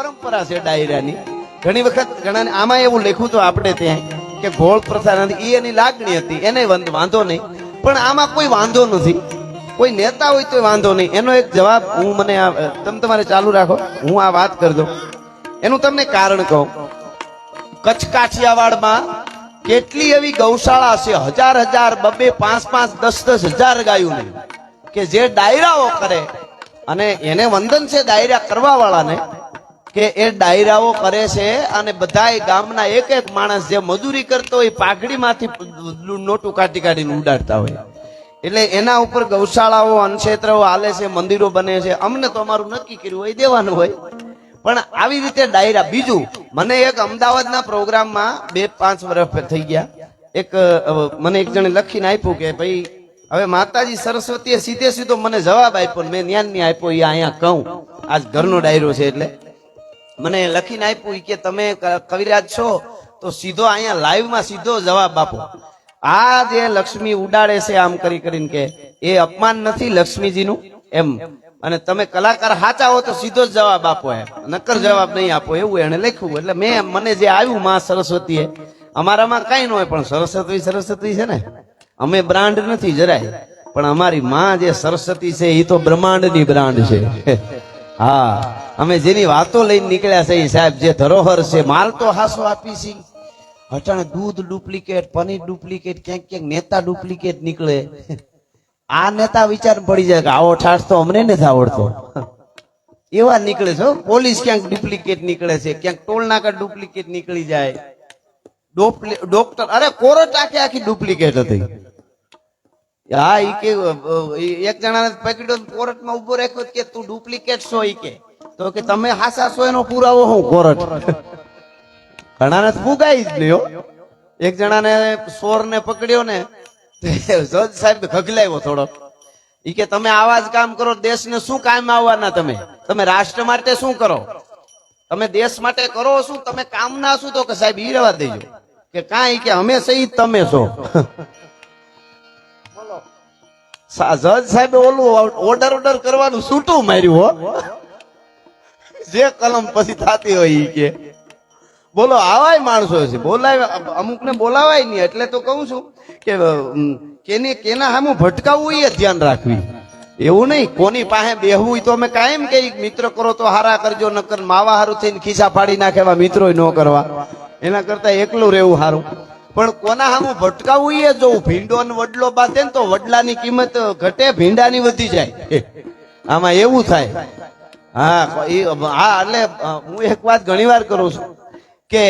પરંપરા છે ડાયરાની. ઘણી વખત ઘણા આમાં એવું લખ્યું તો આપણે ત્યાં કે ગોળ પ્રથા એ એની લાગણી હતી, એને વાંધો નહીં. પણ આમાં કોઈ વાંધો નથી. કોઈ નેતા હોય તો વાંધો નહીં. એનો એક જવાબ હું મને આ- તમે તમારે ચાલુ રાખો. હું આ વાત કરી દઉં એનું તમને કારણ કહું. કચ્છ કાઠિયાવાડમાં કેટલી એવી ગૌશાળા છે? હજાર હજાર, બબે, પાંચ પાંચ, દસ દસ હજાર ગાયું કે જે ડાયરાઓ કરે. અને એને વંદન છે ડાયરા કરવા વાળાને કે એ ડાયરાઓ કરે છે અને બધા ગામના એક એક માણસ જે મજૂરી કરતો હોય પાઘડીમાંથી નોટું કાઢી કાઢીને ઉડાડતા હોય. એટલે એના ઉપર ગૌશાળાઓ અનક્ષેત્રો હાલે છે, મંદિરો બને છે. અમને તો અમારું નક્કી કર્યું હોય, દેવાનું હોય. પણ આવી રીતે ડાયરા. બીજું, મને એક અમદાવાદના પ્રોગ્રામમાં બે પાંચ વર્ષ થઈ ગયા. એક મને એક જણે લખીને આપ્યું કે ભાઈ, હવે માતાજી સરસ્વતીએ સીધે સીધો મને જવાબ આપ્યો મેં જ્ઞાનની આપ્યો એ અહીંયા કહું. આજ ઘરનો ડાયરો છે એટલે. મને લખીને આપ્યું કે તમે કવિરાજ છો, તો સીધો અહીંયા લાઈવમાં સીધો જવાબ આપો. આ જે લક્ષ્મી ઉડાડે છે આમ કરી કરીને કે, એ અપમાન નથી લક્ષ્મીજીનું, એમ. અને તમે કલાકાર સાચા હો તો સીધો જ જવાબ આપો એમ. નક્કર જવાબ નહીં આપો, એવું એને લખ્યું. એટલે મેં મને જે આવ્યું માં સરસ્વતીએ, અમારામાં કઈ ન હોય, પણ સરસ્વતી સરસ્વતી છે ને, અમે બ્રાન્ડ નથી જરાય. પણ અમારી માં જે સરસ્વતી છે એ તો બ્રહ્માંડની બ્રાન્ડ છે. હા, અમે જેની વાતો લઈને નીકળ્યા છે સાહેબ જે ધરોહર છે, માલ તો હાસો આપી છે. અટાણે દૂધ ડુપ્લિકેટ, પનીર ડુપ્લિકેટ, ક્યાંક ક્યાંક નેતા ડુપ્લિકેટ નીકળે. આ નેતા વિચાર પડી જાય કે આવો ઠાસ તો અમને નથી આવડતો. એવા નીકળે છે પોલીસ ક્યાંક ડુપ્લિકેટ નીકળે છે, ક્યાંક ટોલ ડુપ્લિકેટ નીકળી જાય. ડોક્ટર અરે કોરટ આખી આખી ડુપ્લિકેટ હતી. હા, ઈ કે એક જણાને પકડ્યો કોર્ટમાં ઊભો રાખ્યો કે તું ડુપ્લિકેટ છો ઈ કે. તો કે તમે હાસા છો એનો પુરાવો હું કોર્ટ ઘણાને ફુગાઈ જ લ્યો એક જણાને સોર ને પકડ્યો ને જજ સાહેબ ખગલાવ્યો થોડો ઈ કે તમે આવા જ કામ કરો, દેશને શું કામ આવવાના તમે? તમે રાષ્ટ્ર માટે શું કરો? તમે દેશ માટે કરો શું? તમે કામ ના શું? તો કે સાહેબ ઈ રહેવા દેજો. કે કાંઈ કે અમે સહી તમે છો. જજ સાહેબે ઓલું ઓર્ડર ઓર્ડર કરવાનું છૂટું માર્યું, હો. જે કલમ પછી થતી હોય કે. બોલો, આવાય માણસો છે. બોલાય અમુક ને બોલાવાય નહીં. એટલે તો કહું છું કે કેને કેના સામું ભટકાવવું એ ધ્યાન રાખવી. એવું નહીં, કોની પાસે બેહવું તો અમે કાયમ કે મિત્ર કરો તો હારા કરજો, નકર માવા હારું થઈને ખિસ્સા ફાડી નાખેવા મિત્રો ન કરવા. એના કરતા એકલું રહેવું સારું. પણ કોના સામું ભટકાવું એ જોવું ભીંડો ને વડલો બાંધે ને તો વડલાની કિંમત ઘટે, ભીંડાની વધી જાય. આમાં એવું થાય. હા એ હા, એટલે હું એક વાત ઘણી વાર કરું છું કે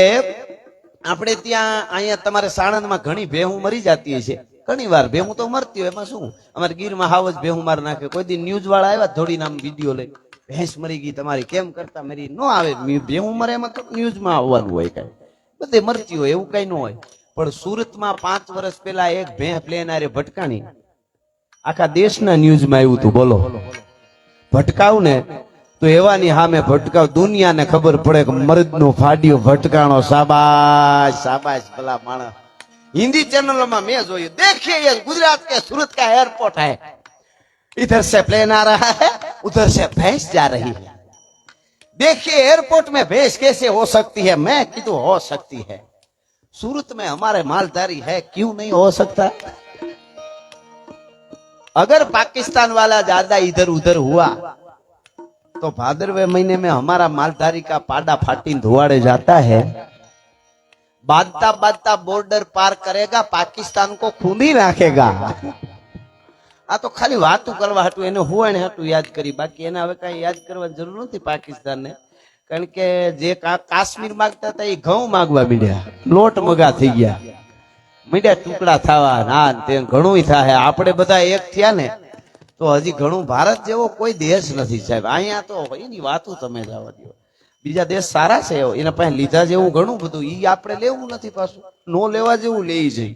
આપણે ત્યાં અહીંયા તમારે સાણંદમાં ઘણી ભેહું મરી જતી છે ઘણી વાર ભેહું તો મરતી હોય, એમાં શું? અમારે ગીરમાં હાવ જ ભેહું માર નાખે. કોઈ દી ન્યૂઝ વાળા આવ્યા થોડી નામ વીડિયો લઈ. ભેંસ મરી ગઈ તમારી, કેમ કરતા? મરી ન આવે, ભેહું મરે એમાં ન્યૂઝમાં આવવાનું હોય કઈ. બધે મરતી હોય, એવું કઈ ન હોય. પણ સુરતમાં પાંચ વર્ષ પહેલા એક ભેંસ લેનારે ભટકાણી આખા દેશના ન્યૂઝમાં આવ્યું હતું, બોલો. ભટકાવ ને તો એવાની સામે ભટકાવ, દુનિયાને ખબર પડે કે મર્દનું ભટકાણો સાબાશ સાબાશ ભલા માણસ. હિન્દી ચેનલોમાં મેં જોયું, દેખીએ ગુજરાત કે સુરત કા એરપોર્ટ હે. ઇધર સે પ્લેન આ रहा है उधर से भैंस जा रही है देखिए एयरपोर्ट में भैंस कैसे हो सकती है मैं कितु हो सकती है सूरत में हमारे मालधारी है क्यों नहीं हो सकता अगर पाकिस्तान वाला ज्यादा इधर उधर हुआ तो भादरवे महीने में हमारा मालधारी का पाडा फाटी धुआड़े जाता है बांधता बांधता बॉर्डर पार करेगा पाकिस्तान को खूनी રાખેગા આ તો ખાલી વાતું કરવા હાટું એને હુવાણ હાટું યાદ કરી બાકી એને હવે કઈ યાદ કરવાની જરૂર નથી પાકિસ્તાનને કારણ કે જે કાશ્મીર માંગતા હતા એ ઘઉં માંગવા મીડ્યા. લોટ મગા થઈ ગયા. મીડ્યા ટુકડા થવા, ના તે ઘણું થાય આપણે બધા એક થયા ને, તો હજી ઘણું ભારત જેવો કોઈ દેશ નથી સાહેબ. અહીંયા તો એની વાતો તમે જવા દો બીજા દેશ સારા છે એના પાસે લીધા જેવું ઘણું બધું. એ આપણે લેવું નથી પાછું. નો લેવા જેવું લઈ જઈ.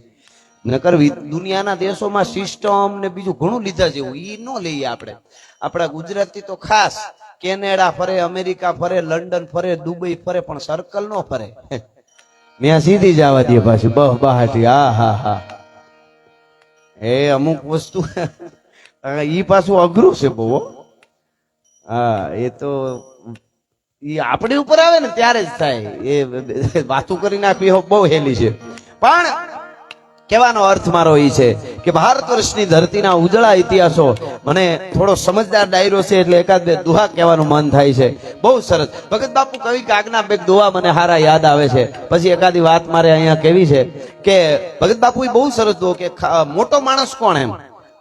નકર દુનિયાના દેશોમાં સિસ્ટમ ને બીજું ઘણું લીધા જેવું. એ ન લઈએ આપણે. આપણા ગુજરાતી તો ખાસ કેનેડા ફરે, અમેરિકા ફરે, લંડન ફરે, દુબઈ ફરે, પણ સર્કલ નો ફરે. ત્યાં સીધી જવા દે પાછી, બહ બહાટી આ હા હા. એ અમુક વસ્તુ ઈ પાછું અઘરું છે બહુ, હા. એ તો એ આપણી ઉપર આવે ને ત્યારે જ થાય. એ વાતું કરી નાખવી બહુ હેલી છે. પણ કહેવાનો અર્થ મારો એ છે કે ભારત વર્ષની ધરતીના ઉજળા ઇતિહાસો મને થોડો સમજદાર ડાયરો છે એટલે એકાદ બે દુહા કહેવાનું મન થાય છે. બહુ સરસ. ભગત બાપુ કવિ કાગના બે દુહા મને હારા યાદ આવે છે. પછી એકાદી વાત મારે અહીંયા કેવી છે કે ભગત બાપુ બહુ સરસ દો કે મોટો માણસ કોણ એમ?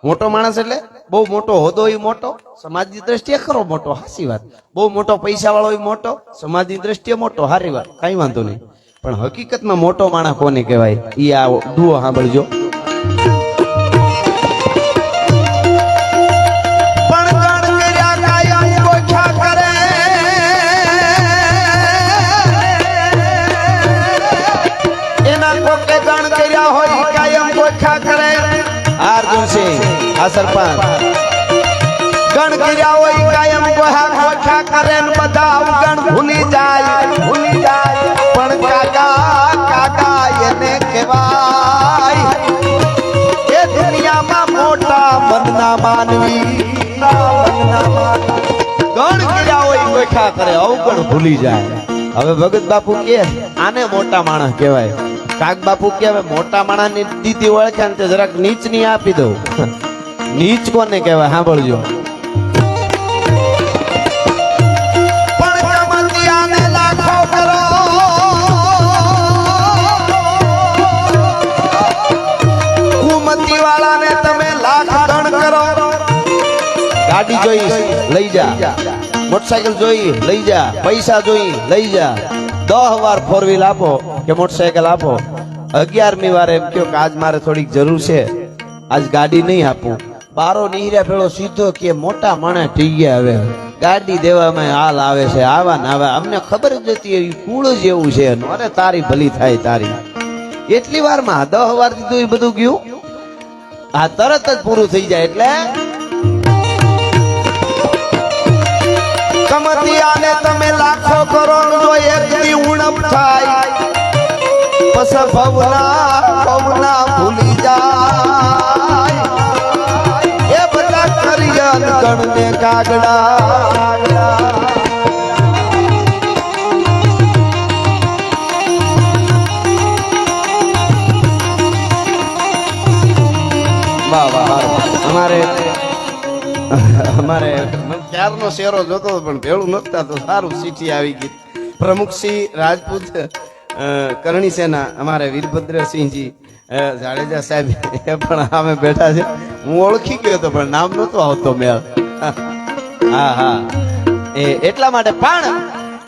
મોટો માણસ એટલે બહુ મોટો હોદો ય મોટો, સમાજની દ્રષ્ટિએ ખરો મોટો, હાસી વાત. બહુ મોટો પૈસા વાળો મોટો, સમાજની દ્રષ્ટિએ મોટો, હારી વાત. કઈ વાંધો નહીં. પણ હકીકતમાં મોટો માણસ કોને કહેવાય? ઈ આ ડુઓ સાંભળજો. પણ ગણ કર્યા કાયમ ગોઠા કરે. એના કોકે ગણ કર્યા હોય કાયમ ગોઠા કરે. અર્જુન સિંહ આ સરપંચ. ગણ કર્યા હોય કાયમ ગોહા ગોઠા કરે ને બધા અવગણ ભૂલી જાય. માનવી. ગણ કર્યા હોય ભૂલી જાય. હવે ભગત બાપુ કે, આને મોટા માણસ કહેવાય. કાક બાપુ કે, હવે મોટા માણસની દીદી ઓળખે ને જરાક નીચની આપી દઉં. નીચ કોને કહેવાય? સાંભળજો. ગાડી જોઈ લઈ જા. મોટરસાયકલ જોઈ લઈ જા. પૈસા જોઈ લઈ જા. દહ વાર ફોર વ્હીલ આપો કે મોટરસાયકલ આપો. અગિયારમી વાર એમ કહો કે આજ મારે થોડીક જરૂર છે. આજ ગાડી નહીં આપું. બારો નીહર્યા પેલો સીધો કે મોટા માણસ થઈ ગયા હવે. ગાડી દેવામાં હાલ આવે છે, આવા ને આવા. અમને ખબર જ નથી એવી કુળ જ એવું છે. અરે તારી ભલી થાય તારી. એટલી વારમાં દહ વાર દીધું એ બધું ગયું? આ તરત જ પૂરું થઈ જાય એટલે કમતિયાને તમે લાખો કરો જો એક દી ઉણપ થાય. પસ ભવના ભવના ભૂલી જાય. એ બધા કરિયન ગણને કાગડા. અમારે અમારે ચારનો શેરો જોતો પણ ભેળું નતા તો સારું ચીઠી આવી ગઈ. પ્રમુખસિંહ રાજપૂત કરણી સેના, અમારે વીરભદ્રસિંહજી જાડેજા સાહેબ એ પણ અમે બેઠા છે. હું ઓળખી ગયો હતો, પણ નામ નતો આવતો મેળ. હા હા. એ, એટલા માટે પણ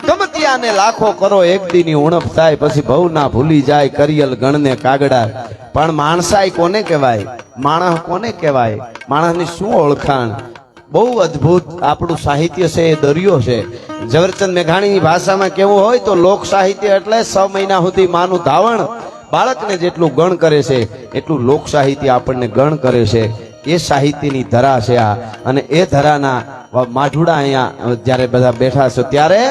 ગમતિયાને લાખો કરો, એક દીની ઉણપ થાય, પછી ભવ ના ભૂલી જાય, કરિયલ ગણને કાગડા પણ માણસાઈ કોને કહેવાય? માણસ કોને કહેવાય? માણસની શું ઓળખાણ? બહુ અદ્ભુત આપણું સાહિત્ય છે, એ દરિયો છે. ઝવેરચંદ મેઘાણીની ભાષામાં કેવું હોય તો લોક સાહિત્ય એટલે છ મહિના સુધી માનું ધાવણ. બાળકને જેટલું ગણ કરે છે, એટલું લોક સાહિત્ય આપણને ગણ કરે છે. એ સાહિત્યની ધરા છે આ. અને એ ધરાના માઢુડા અહીંયા, જ્યારે બધા બેઠા છો ત્યારે